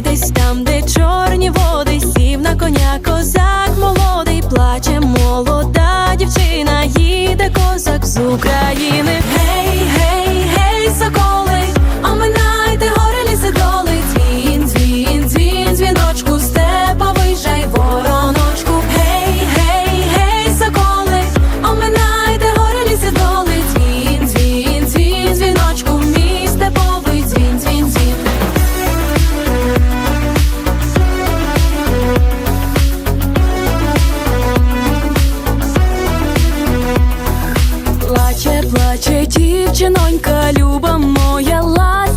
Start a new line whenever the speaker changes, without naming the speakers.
they stumble. Плаче, дівчинонька, люба моя ластівонька.